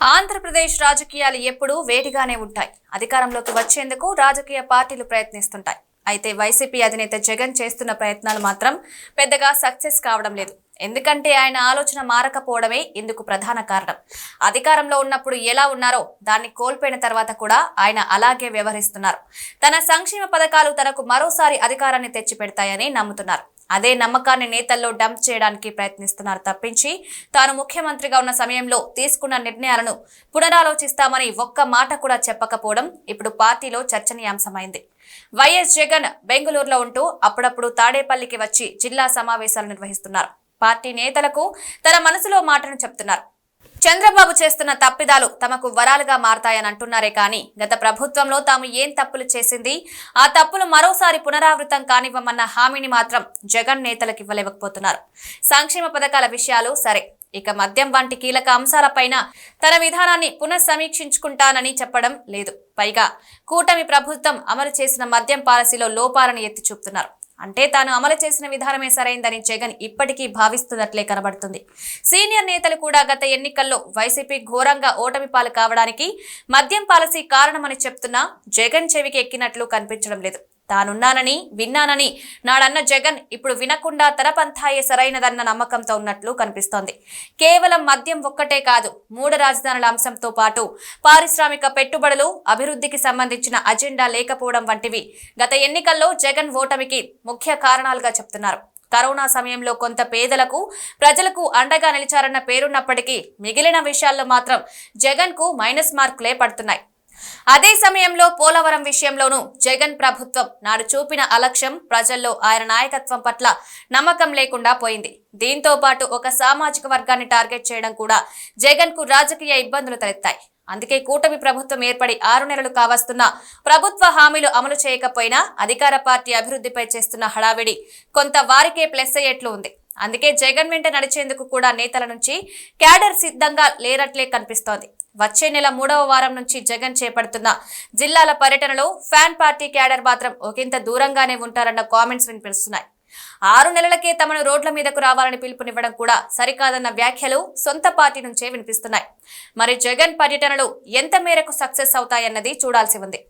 ఆంధ్రప్రదేశ్ రాజకీయాలు ఎప్పుడూ వేడిగానే ఉంటాయి. అధికారంలోకి వచ్చేందుకు రాజకీయ పార్టీలు ప్రయత్నిస్తుంటాయి. అయితే వైసీపీ అధినేత జగన్ చేస్తున్న ప్రయత్నాలు మాత్రం పెద్దగా సక్సెస్ కావడం లేదు. ఎందుకంటే ఆయన ఆలోచన మారకపోవడమే ఇందుకు ప్రధాన కారణం. అధికారంలో ఉన్నప్పుడు ఎలా ఉన్నారో దాన్ని కోల్పోయిన తర్వాత కూడా ఆయన అలాగే వ్యవహరిస్తున్నారు. తన సంక్షేమ పథకాలు తనకు మరోసారి అధికారాన్ని తెచ్చిపెడతాయని నమ్ముతున్నారు. అదే నమ్మకాన్ని నేతల్లో డంప్ చేయడానికి ప్రయత్నిస్తున్నారు. తప్పించి తాను ముఖ్యమంత్రిగా ఉన్న సమయంలో తీసుకున్న నిర్ణయాలను పునరాలోచిస్తామని ఒక్క మాట కూడా చెప్పకపోవడం ఇప్పుడు పార్టీలో చర్చనీయాంశమైంది. వైఎస్ జగన్ బెంగళూరులో ఉంటూ అప్పుడప్పుడు తాడేపల్లికి వచ్చి జిల్లా సమావేశాలు నిర్వహిస్తున్నారు. పార్టీ నేతలకు తన మనసులో మాటను చెప్తున్నారు. చంద్రబాబు చేస్తున్న తప్పిదాలు తమకు వరాలుగా మారతాయని అంటున్నారే కానీ గత ప్రభుత్వంలో తాము ఏం తప్పులు చేసింది? ఆ తప్పులు మరోసారి పునరావృతం కానివ్వమన్న హామీని మాత్రం జగన్ నేతలకు ఇవ్వలేకపోతున్నారు. సంక్షేమ పథకాల విషయాలు సరే ఇక మద్యం వంటి కీలక అంశాలపైన తన విధానాన్ని పునఃసమీక్షించుకుంటానని చెప్పడం లేదు. పైగా కూటమి ప్రభుత్వం అమలు చేసిన మద్యం పాలసీలో లోపాలను ఎత్తి చూపుతున్నారు. అంటే తాను అమలు చేసిన విధానమే సరైందని జగన్ ఇప్పటికీ భావిస్తున్నట్లే కనబడుతుంది. సీనియర్ నేతలు కూడా గత ఎన్నికల్లో వైసీపీ ఘోరంగా ఓటమి పాలు కావడానికి మద్యం పాలసీ కారణమని చెప్తున్నా జగన్ చెవికి ఎక్కినట్లు కనిపించడం లేదు. తానున్నానని విన్నానని నాడన్న జగన్ ఇప్పుడు వినకుండా తన పంథాయే సరైనదన్న నమ్మకంతో ఉన్నట్లు కనిపిస్తోంది. కేవలం మద్యం ఒక్కటే కాదు మూడు రాజధానుల అంశంతో పాటు పారిశ్రామిక పెట్టుబడులు అభివృద్ధికి సంబంధించిన అజెండా లేకపోవడం వంటివి గత ఎన్నికల్లో జగన్ ఓటమికి ముఖ్య కారణాలుగా చెప్తున్నారు. కరోనా సమయంలో కొంత పేదలకు ప్రజలకు అండగా నిలిచారన్న పేరున్నప్పటికీ మిగిలిన విషయాల్లో మాత్రం జగన్కు మైనస్ మార్కులే పడుతున్నాయి. అదే సమయంలో పోలవరం విషయంలోనూ జగన్ ప్రభుత్వం నాడు చూపిన అలక్ష్యం ప్రజల్లో ఆయన నాయకత్వం పట్ల నమ్మకం లేకుండా పోయింది. దీంతో పాటు ఒక సామాజిక వర్గాన్ని టార్గెట్ చేయడం కూడా జగన్కు రాజకీయ ఇబ్బందులు తలెత్తాయి. అందుకే కూటమి ప్రభుత్వం ఏర్పడి ఆరు నెలలు కావస్తున్న ప్రభుత్వ హామీలు అమలు చేయకపోయినా అధికార పార్టీ అభివృద్ధిపై చేస్తున్న హడావిడి కొంత వారికే ప్లస్ అయ్యేట్లు ఉంది. అందుకే జగన్ వెంట నడిచేందుకు కూడా నేతల నుంచి క్యాడర్ సిద్ధంగా లేరట్లే కనిపిస్తోంది. వచ్చే నెల మూడవ వారం నుంచి జగన్ చేపడుతున్న జిల్లాల పర్యటనలో ఫ్యాన్ పార్టీ క్యాడర్ మాత్రం ఒకంత దూరంగానే ఉంటారన్న కామెంట్స్ వినిపిస్తున్నాయి. ఆరు నెలలకే తమను రోడ్ల మీదకు రావాలని పిలుపునివ్వడం కూడా సరికాదన్న వ్యాఖ్యలు సొంత పార్టీ నుంచే వినిపిస్తున్నాయి. మరి జగన్ పర్యటనలు ఎంత మేరకు సక్సెస్ అవుతాయన్నది చూడాల్సి ఉంది.